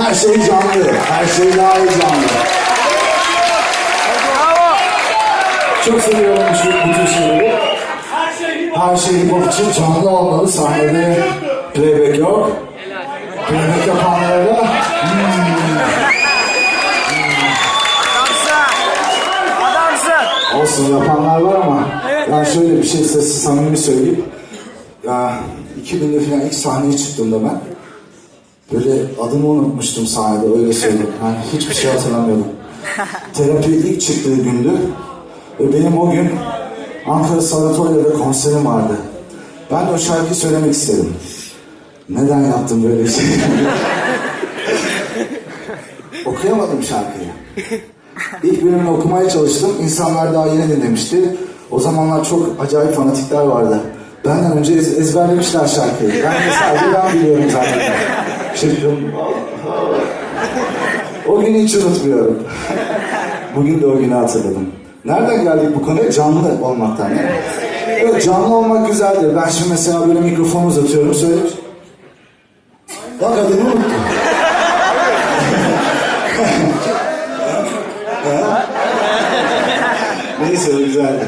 Her şey canlı. Her şey daha heyecanlı. Çok seviyorum şu bütün şeyleri. Her şey hip hop için canlı olmalı. Sahnede playback yok. Playback yapanlara da. Adamsın. olsun yapanlar var ama ben şöyle bir şey size samimi söyleyeyim. Ya 2000'de falan ilk sahneye çıktığımda ben böyle adımı unutmuştum sahnede öyle söyleyeyim. Yani hiçbir şey hatırlamıyordum. Terapi ilk çıktığı gündü ve benim o gün Ankara Sanatoriyo'da konserim vardı. Ben de o şarkıyı söylemek istedim. Neden yaptım böyle şey? Okuyamadım şarkıyı. İlk bölümünü okumaya çalıştım. İnsanlar daha yeni dinlemişti. O zamanlar çok acayip fanatikler vardı. Benden önce ez- ezberlemişler şarkıyı. Ben de sadece ben biliyorum zaten. Çıktım. O günü hiç unutmuyorum. Bugün de o günü hatırladım. Nereden geldik bu konuya? Canlı olmaktan. Yani. Evet canlı olmak güzeldir. Ben şimdi mesela böyle mikrofonu uzatıyorum. Söyle. Bak adını unuttum. Neyse güzeldi.